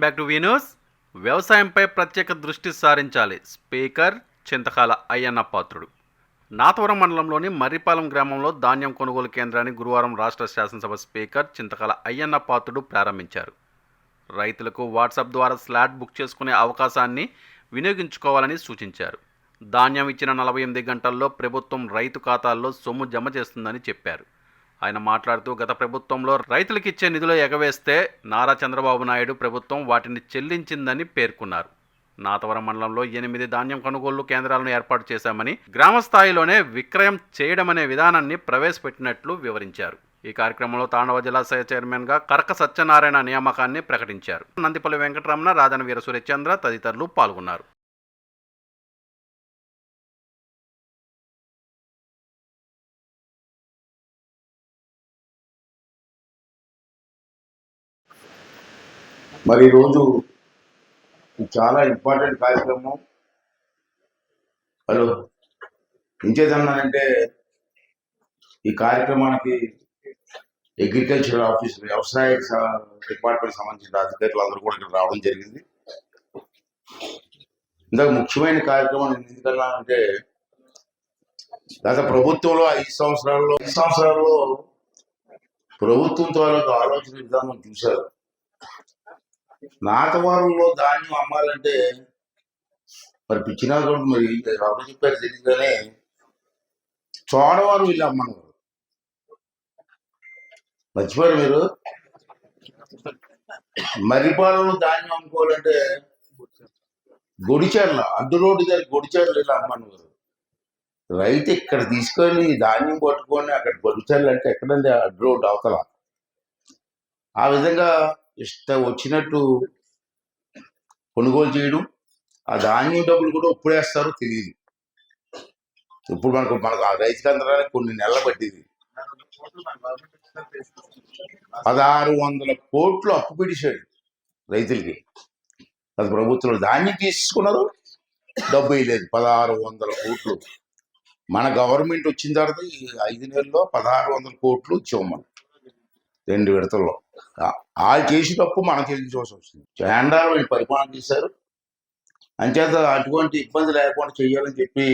Back to Venus. వ్యవసాయంపై ప్రత్యేక దృష్టి సారించాలి స్పీకర్ చింతకాల అయ్యన్న పాత్రుడు. నాతవరం మండలంలోని మర్రిపాలెం గ్రామంలో ధాన్యం కొనుగోలు కేంద్రాన్ని గురువారం రాష్ట్ర శాసనసభ స్పీకర్ చింతకాల అయ్యన్న పాత్రుడు ప్రారంభించారు. రైతులకు వాట్సాప్ ద్వారా స్లాట్ బుక్ చేసుకునే అవకాశాన్ని వినియోగించుకోవాలని సూచించారు. ధాన్యం ఇచ్చిన నలభై ఎనిమిది గంటల్లో ప్రభుత్వం రైతు ఖాతాల్లో సొమ్ము జమ చేస్తుందని చెప్పారు. ఆయన మాట్లాడుతూ గత ప్రభుత్వంలో రైతులకు ఇచ్చే నిధులు ఎగవేస్తే నారా చంద్రబాబు నాయుడు ప్రభుత్వం వాటిని చెల్లించిందని పేర్కొన్నారు. నాతవరం మండలంలో ఎనిమిది ధాన్యం కొనుగోళ్ళు కేంద్రాలను ఏర్పాటు చేశామని గ్రామ స్థాయిలోనే విక్రయం చేయడమనే విధానాన్ని ప్రవేశపెట్టినట్లు వివరించారు. ఈ కార్యక్రమంలో తాండవ జలాశయ చైర్మన్గా కరక సత్యనారాయణ నియామకాన్ని ప్రకటించారు. నందిపల్లి వెంకటరమణ రాజన వీర సూర్యచంద్ర తదితరులు పాల్గొన్నారు. మరి ఈరోజు చాలా ఇంపార్టెంట్ కార్యక్రమం. హలో ఇంకేదన్నానంటే ఈ కార్యక్రమానికి అగ్రికల్చర్ ఆఫీస్ వ్యవసాయ డిపార్ట్మెంట్ సంబంధించిన అధికారులు అందరూ కూడా ఇక్కడ రావడం జరిగింది. ఇందాక ముఖ్యమైన కార్యక్రమం నేను ఎందుకన్నానంటే గత ప్రభుత్వంలో ఐదు సంవత్సరాల్లో ఐదు సంవత్సరాల్లో ప్రభుత్వం తాలూకు ఆలోచన విధానం చూశారు. నాటవారంలో ధాన్యం అమ్మాలంటే మరి పిచ్చినా కూడా మరి ఎవరు చెప్పారు తెలియదు కానీ చోడవారు వీళ్ళు అమ్మన్నారు. మర్చిపోయారు మీరు? మరిపాలలో ధాన్యం అమ్ముకోవాలంటే గొడిచేర్ల అడ్డు రోడ్డు గారి గొడిచేర్లు ఇలా అమ్మన్నారు. రైతు ఇక్కడ తీసుకొని ధాన్యం పట్టుకొని అక్కడ గొడిచేర్లు అంటే ఎక్కడండి అడ్డు రోడ్డు అవతల? ఆ విధంగా ఇష్టం వచ్చినట్టు కొనుగోలు చేయడం ఆ ధాన్యం డబ్బులు కూడా ఎప్పుడు తెలియదు ఇప్పుడు మనకు మనకు ఆ రైతుకి అందడానికి కొన్ని నెలలు పట్టింది. పదహారు వందల కోట్లు అప్పు పిడిచాడు రైతులకి. అది ప్రభుత్వం ధాన్యం తీసుకున్నారు డబ్బు వేయలేదు. పదహారు వందల కోట్లు. మన గవర్నమెంట్ వచ్చిన తర్వాత ఈ ఐదు నెలల్లో పదహారు వందల కోట్లు ఇచ్చాం మనం. రెండు విడతల్లో. వాళ్ళు చేసి తప్పు మనం చెల్లించవలసి వస్తుంది. చాండాలు వీళ్ళు పరిపాలన చేశారు. అంచేత అటువంటి ఇబ్బంది లేకుండా చేయాలని చెప్పి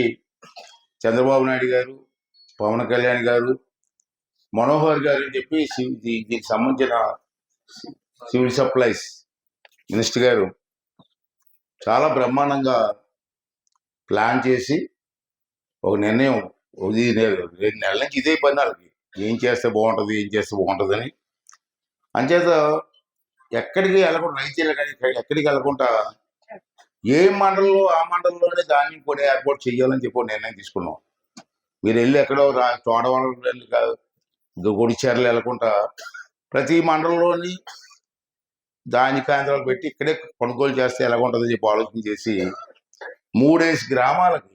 చంద్రబాబు నాయుడు గారు పవన్ కళ్యాణ్ గారు మనోహర్ గారు అని చెప్పి దీనికి సంబంధించిన సివిల్ సప్లైస్ మినిస్టర్ గారు చాలా బ్రహ్మాండంగా ప్లాన్ చేసి ఒక నిర్ణయం ఇది రెండు నెలల నుంచి ఇదే పని వాళ్ళకి. ఏం చేస్తే బాగుంటుంది ఏం చేస్తే బాగుంటుంది అని అంచేత ఎక్కడికి వెళ్ళకుండా రైతులు కానీ ఎక్కడికి వెళ్ళకుండా ఏ మండలంలో ఆ మండలంలోనే ధాన్యం కూడా ఏర్పాటు చేయాలని చెప్పి నిర్ణయం తీసుకున్నాం. మీరు వెళ్ళి ఎక్కడో రా చోడవరం వెళ్ళి కాదు గుడిచేరలు వెళ్ళకుండా ప్రతి మండలంలోని దాని కేంద్రాలు పెట్టి ఇక్కడే కొనుగోలు చేస్తే ఎలా ఉంటుందని చెప్పి ఆలోచన చేసి మూడేసి గ్రామాలకి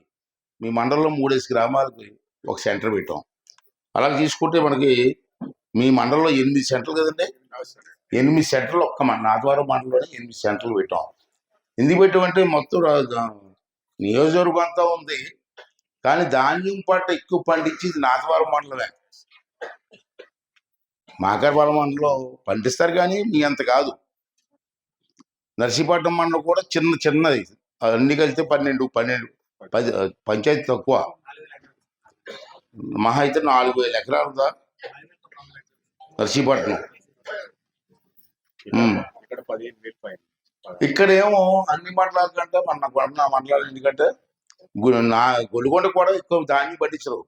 మీ మండలంలో మూడేసి గ్రామాలకి ఒక సెంటర్ పెట్టాం. అలా తీసుకుంటే మనకి మీ మండలంలో ఎనిమిది సెంటర్లు కదండి. ఎనిమిది సెంటర్లు ఒక్క మన ఆదివారం మండలంలోనే ఎనిమిది సెంటర్లు పెట్టాం. ఎందుకు పెట్టామంటే మొత్తం నియోజకవర్గం అంతా ఉంది. కానీ ధాన్యం పంట ఎక్కువ పండించేది నాగవరం మండలమే మాకరపాలెం మండలం పండిస్తారు కానీ మీ అంత కాదు. నర్సీపట్నం మండలం కూడా చిన్న చిన్నది. అన్ని కలిస్తే పన్నెండు పన్నెండు పది పంచాయతీ తక్కువ. మహా అయితే నాలుగు వేల ఎకరాలు నర్సీపట్నం. ఇక్కడ పదిహేను వేలు పైన. ఇక్కడేమో అన్ని మండలాల కంటే మన కొన్న మండలాలు ఎందుకంటే నా గొలుగొండ కూడా ఎక్కువ ధాన్యం పండించరు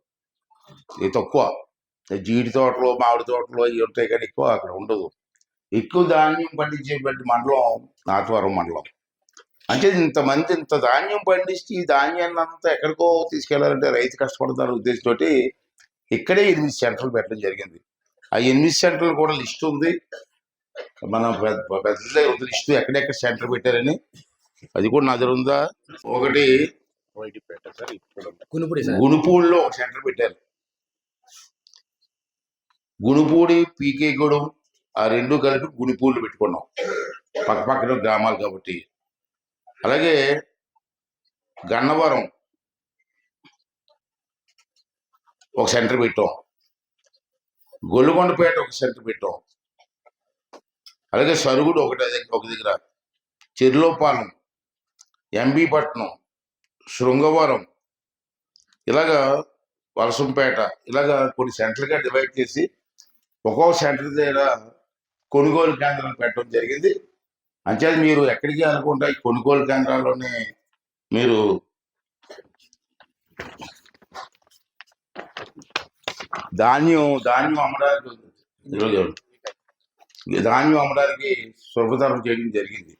ఇది తక్కువ. జీడి తోటలు మామిడి తోటలు ఇవి ఉంటాయి కానీ ఎక్కువ అక్కడ ఉండదు. ఎక్కువ ధాన్యం పండించేటువంటి మండలం నాటవరం మండలం. అంటే ఇంతమంది ఇంత ధాన్యం పండించి ఈ ధాన్యాన్ని అంతా ఎక్కడికో తీసుకెళ్ళాలంటే రైతు కష్టపడతారు ఉద్దేశంతో ఇక్కడే ఎనిమిది సెంటర్లు పెట్టడం జరిగింది. ఆ ఎనిమిది సెంటర్లు కూడా లిస్ట్ ఉంది. మన పెద్ద పెద్ద లిస్ట్ ఎక్కడెక్కడ సెంటర్ పెట్టారని. అది కూడా నా దగ్గర ఉందా? ఒకటి వైట్ పెట్ట సార్ ఇప్పుడు కునుపుడి సార్. గుణుపూడిలో ఒక సెంటర్ పెట్టారు. గుణుపూడి పీకేగూడెం ఆ రెండు కలిపి గుణిపూళ్ళు పెట్టుకున్నాం. పక్క పక్కన గ్రామాలు కాబట్టి. అలాగే గన్నవరం ఒక సెంటర్ పెట్టాం. గొల్లుగొండపేట ఒక సెంటర్ పెట్టాం. అలాగే సరుగుడు ఒకటి ఒక దగ్గర. చెర్లోపాలెం ఎంబీపట్నం శృంగవరం ఇలాగా వలసంపేట ఇలాగా కొన్ని సెంటర్లుగా డివైడ్ చేసి ఒక్కొక్క సెంటర్ దగ్గర కొనుగోలు కేంద్రాలు పెట్టడం జరిగింది. అంచేది మీరు ఎక్కడికి అనుకుంటా ఈ కొనుగోలు కేంద్రాల్లోనే మీరు ధాన్యం ధాన్యం అమ్మడానికి ఈరోజు ధాన్యం అమ్మడానికి సులభతరం చేయడం జరిగింది.